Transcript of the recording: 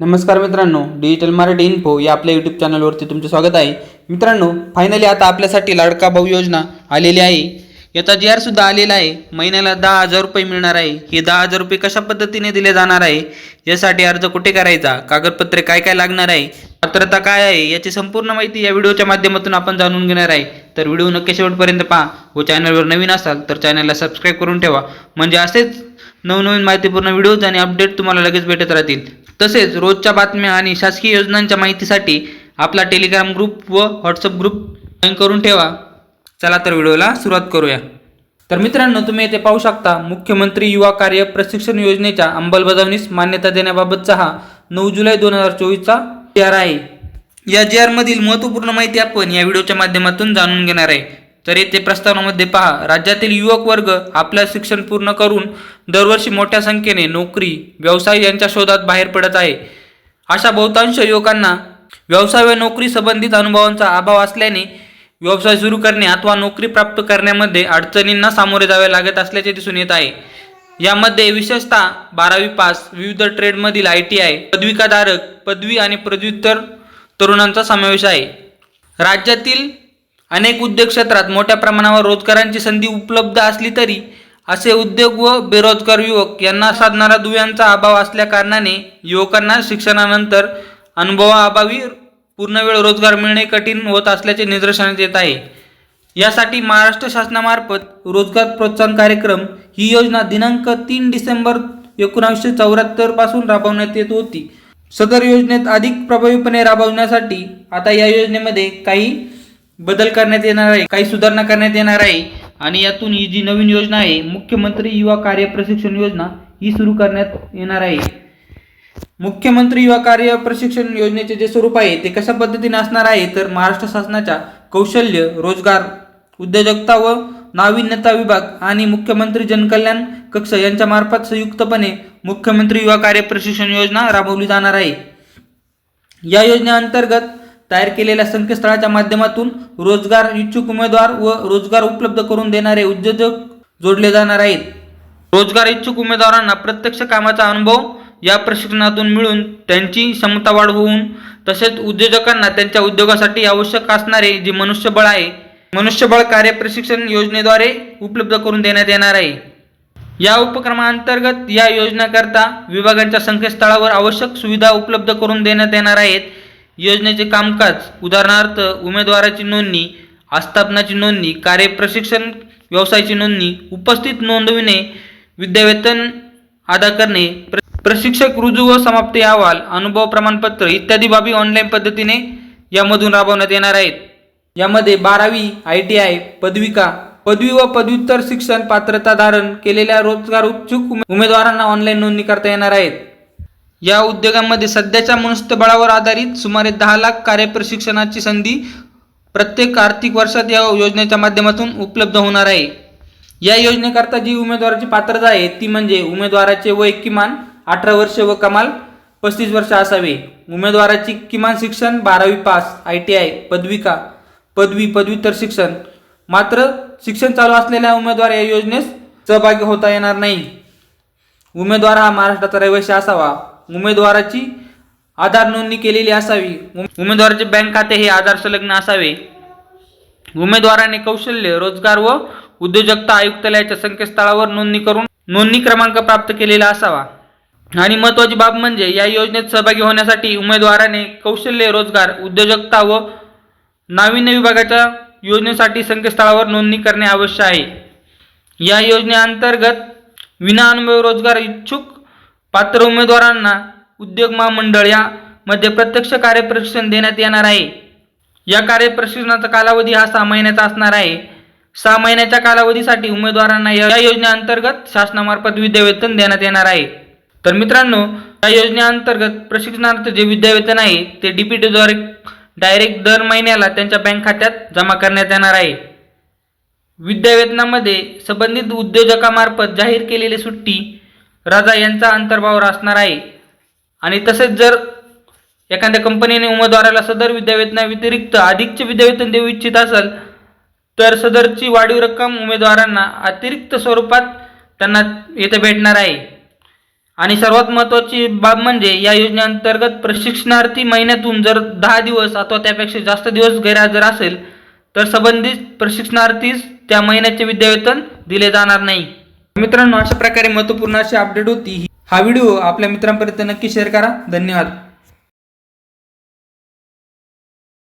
नमस्कार मित्रांनो digital Marathi info या आपल्या यूट्यूब चॅनलवरती तुमचं स्वागत आहे. मित्रांनो फायनली आता आपल्यासाठी लाडका भाऊ योजना आलेली आहे. याचा जी आर सुद्धा आलेला आहे. महिन्याला दहा हजार रुपये मिळणार आहे. हे दहा हजार रुपये कशा पद्धतीने दिले जाणार आहे? यासाठी अर्ज कुठे करायचा? कागदपत्रे काय काय लागणार आहे? पात्रता काय आहे? याची संपूर्ण माहिती या व्हिडिओच्या माध्यमातून आपण जाणून घेणार आहे. तर व्हिडिओ नक्की शेवटपर्यंत पहा. व चॅनलवर नवीन असाल तर चॅनलला सबस्क्राईब करून ठेवा. म्हणजे असेच नवनवीन माहितीपूर्ण व्हिडिओज आणि अपडेट तुम्हाला लगेच भेटत राहतील. तसेच रोजच्या बातम्या आणि शासकीय योजनांच्या माहितीसाठी आपला टेलिग्राम ग्रुप व व्हॉट्सअप ग्रुप जॉईन करून ठेवा. चला तर व्हिडिओला सुरुवात करूया. तर मित्रांनो तुम्ही येथे पाहू शकता मुख्यमंत्री युवा कार्य प्रशिक्षण योजनेच्या अंमलबजावणीस मान्यता देण्याबाबतचा हा नऊ जुलै दोन हजार चोवीसचा जी आर आहे. या जी आरमधील महत्त्वपूर्ण माहिती आपण या व्हिडिओच्या माध्यमातून जाणून घेणार आहे. तर येथे प्रस्तावनामध्ये पहा राज्यातील युवक वर्ग आपलं शिक्षण पूर्ण करून दरवर्षी मोठ्या संख्येने नोकरी व्यवसाय यांच्या शोधात बाहेर पडत आहे. अशा बहुतांश युवकांना व्यवसाय व नोकरी संबंधित अनुभवांचा अभाव असल्याने व्यवसाय सुरू करणे अथवा नोकरी प्राप्त करण्यामध्ये अडचणींना सामोरे जावे लागत असल्याचे दिसून येत आहे. यामध्ये विशेषतः बारावी पास विविध ट्रेडमधील आय टी आय पदविकाधारक पदवी आणि पदव्युत्तर तरुणांचा समावेश आहे. राज्यातील अनेक उद्योग क्षेत्रात मोठ्या प्रमाणावर रोजगारांची संधी उपलब्ध असली तरी असे उद्योग व बेरोजगार युवक यांना साधणारा दुव्यांचा अभाव असल्याकारणाने युवकांना शिक्षणानंतर अनुभवाअभावी पूर्णवेळ रोजगार मिळणे कठीण होत असल्याचे निदर्शनात येत आहे. यासाठी महाराष्ट्र शासनामार्फत रोजगार प्रोत्साहन कार्यक्रम ही योजना दिनांक तीन डिसेंबर एकोणावीसशे चौऱ्याहत्तरपासून राबवण्यात येत होती. सदर योजनेत अधिक प्रभावीपणे राबवण्यासाठी आता या योजनेमध्ये काही बदल करण्यात येणार आहे काही सुधारणा करण्यात येणार आहे. आणि यातून ही जी नवीन योजना आहे मुख्यमंत्री युवा कार्य प्रशिक्षण योजना ही सुरू करण्यात येणार आहे. मुख्यमंत्री युवा कार्य प्रशिक्षण योजनेचे जे स्वरूप आहे ते कशा पद्धतीने असणार आहे तर महाराष्ट्र शासनाच्या कौशल्य रोजगार उद्योजकता व नाविन्यता विभाग आणि मुख्यमंत्री जनकल्याण कक्ष यांच्या मार्फत संयुक्तपणे मुख्यमंत्री युवा कार्य प्रशिक्षण योजना राबवली जाणार आहे. या योजनेअंतर्गत तयार केलेल्या संकेतस्थळाच्या माध्यमातून रोजगार इच्छुक उमेदवार व रोजगार उपलब्ध करून देणारे उद्योजक जोडले जाणार आहेत. रोजगार इच्छुक उमेदवारांना प्रत्यक्ष कामाचा अनुभव या प्रशिक्षणातून मिळून त्यांची क्षमता वाढ होऊन तसेच उद्योजकांना त्यांच्या उद्योगासाठी आवश्यक असणारे जे मनुष्यबळ आहे मनुष्यबळ कार्य प्रशिक्षण योजनेद्वारे उपलब्ध करून देण्यात येणार आहे. या उपक्रमाअंतर्गत या योजनेकरता विभागांच्या संकेतस्थळावर आवश्यक सुविधा उपलब्ध करून देण्यात येणार आहेत. योजनेचे कामकाज उदाहरणार्थ उमेदवाराची नोंदणी आस्थापनाची नोंदणी कार्य प्रशिक्षण व्यवसायाची नोंदणी उपस्थित नोंदविणे विद्यावेतन अदा करणे प्र प्रशिक्षक रुजू व समाप्ती अहवाल अनुभव प्रमाणपत्र इत्यादी बाबी ऑनलाईन पद्धतीने यामधून राबवण्यात येणार आहेत. यामध्ये बारावी आय टी आय पदविका पदवी व पदव्युत्तर शिक्षण पात्रता धारण केलेल्या रोजगार उत्सुक उमेदवारांना ऑनलाईन नोंदणी करता येणार आहेत. या उद्योगांमध्ये सध्याच्या मनुष्यबळावर आधारित सुमारे दहा लाख कार्यप्रशिक्षणाची संधी प्रत्येक आर्थिक वर्षात या योजनेच्या माध्यमातून उपलब्ध होणार आहे. या योजनेकरता जी उमेदवाराची पात्रता आहे ती म्हणजे उमेदवाराचे वय किमान अठरा वर्ष व कमाल पस्तीस वर्ष असावे. उमेदवाराची किमान शिक्षण बारावी पास आय टी आय पदविका पदवी पदव्युत्तर शिक्षण. मात्र शिक्षण चालू असलेल्या उमेदवार या योजनेस सहभागी होता येणार नाही. उमेदवार हा महाराष्ट्राचा रहिवासी असावा. उमेदवाराची आधार नोंदणी केलेली असावी. उमेदवाराचे बँक खाते हे आधार संलग्न असावे. उमेदवाराने कौशल्य रोजगार व उद्योजकता आयुक्तालयाच्या संकेतस्थळावर नोंदणी करून नोंदणी क्रमांक प्राप्त केलेला असावा. आणि महत्त्वाची बाब म्हणजे या योजनेत सहभागी होण्यासाठी उमेदवाराने कौशल्य रोजगार उद्योजकता व नाविन्य विभागाच्या योजनेसाठी संकेतस्थळावर नोंदणी करणे आवश्यक आहे. या योजनेअंतर्गत विनाअनुभव रोजगार इच्छुक पात्र उमेदवारांना उद्योग महामंडळ यामध्ये प्रत्यक्ष कार्यप्रशिक्षण देण्यात येणार आहे. या कार्यप्रशिक्षणाचा कालावधी हा सहा महिन्याचा असणार आहे. सहा महिन्याच्या कालावधीसाठी उमेदवारांना या योजनेअंतर्गत शासनामार्फत विद्यावेतन देण्यात येणार आहे. तर मित्रांनो या योजनेअंतर्गत प्रशिक्षणार्थ जे विद्यावेतन आहे ते डीपीटीद्वारे डायरेक्ट दर महिन्याला त्यांच्या बँक खात्यात जमा करण्यात येणार आहे. विद्यावेतनामध्ये संबंधित उद्योजकामार्फत जाहीर केलेली सुट्टी राजा यांचा अंतर्भाव असणार आहे. आणि तसेच जर एखाद्या कंपनीने उमेदवाराला सदर विद्यावेतनाव्यतिरिक्त अधिकचे विद्यावेतन देऊ इच्छित असेल तर सदरची वाढीव रक्कम उमेदवारांना अतिरिक्त स्वरूपात त्यांना येथे भेटणार आहे. आणि सर्वात महत्त्वाची बाब म्हणजे या योजनेअंतर्गत प्रशिक्षणार्थी महिन्यातून जर दहा दिवस अथवा त्यापेक्षा जास्त दिवस गैरहजर असेल तर संबंधित प्रशिक्षणार्थीस त्या महिन्याचे विद्यावेतन दिले जाणार नाही. मित्रांनो अशा प्रकारे महत्त्वपूर्ण अशी अपडेट होती हा. व्हिडिओ आपल्या मित्रांपर्यंत नक्की शेअर करा. धन्यवाद.